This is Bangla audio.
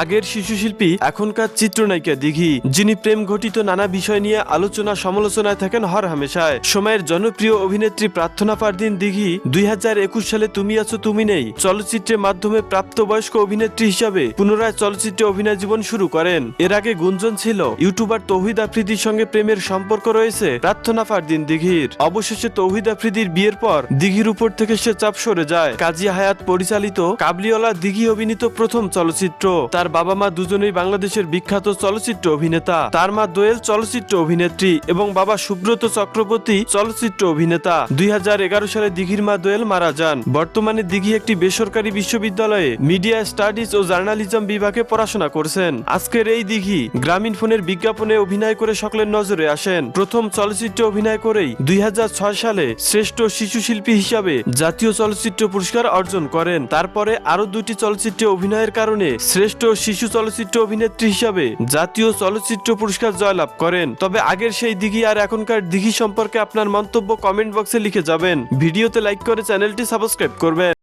আগের শিশুশিল্পী, এখনকার চিত্রনায়িকা দিঘি, যিনি প্রেম ঘটিত নানা বিষয় নিয়ে আলোচনা সমালোচনায় থাকেন হর হামেশায়। সময়ের জনপ্রিয় অভিনেত্রী প্রার্থনা পারদিন দিঘি, দুই সালে তুমি আছো, তুমি নেই, চলচ্চিত্রের মাধ্যমে প্রাপ্তবয়স্ক অভিনেত্রী হিসাবে পুনরায় চলচ্চিত্রে অভিনয় জীবন শুরু করেন। এর আগে গুঞ্জন ছিল, ইউটিউবার তৌহিদ আফ্রিদির সঙ্গে প্রেমের সম্পর্ক রয়েছে, প্রার্থনা ফারদিন দিঘির। অবশেষে তৌহিদ আফ্রিদির বিয়ের পর দিঘির উপর থেকে সে চাপ সরে যায়। কাজী হায়াত পরিচালিত কাবলিওয়ালা দিঘি অভিনীত প্রথম চলচ্চিত্র। তার বাবা মা দুজনেই বাংলাদেশের বিখ্যাত চলচ্চিত্র অভিনেতা। তার মা দোয়েল চলচ্চিত্র অভিনেত্রী এবং বাবা সুব্রত চক্রবর্তী চলচ্চিত্র অভিনেতা। দুই সালে দিঘির মা দোয়েল মারা যান। বর্তমানে দিঘি একটি বেসরকারি বিশ্ববিদ্যালয়ে মিডিয়া স্টাডিজ ও জার্নালিজম বিভাগে পড়াশোনা করছেন। আজকের এই দিঘি গ্রামীণ ফোনের বিজ্ঞাপনে অভিনয় করে সকলের নজরে আসেন। প্রথম চলচ্চিত্রে অভিনয় করেই দুই হাজার ছয় সালে শ্রেষ্ঠ শিশু শিল্পী হিসাবে জাতীয় চলচ্চিত্র পুরস্কার অর্জন করেন। তারপরে আরও দুটি চলচ্চিত্রে অভিনয়ের কারণে শ্রেষ্ঠ শিশু চলচ্চিত্র অভিনেত্রী হিসাবে জাতীয় চলচ্চিত্র পুরস্কার জয়লাভ করেন। তবে আগের সেই দিঘি আর এখনকার দিঘি সম্পর্কে আপনার মন্তব্য কমেন্ট বক্সে লিখে যাবেন। ভিডিওতে লাইক করে চ্যানেলটি সাবস্ক্রাইব করবেন।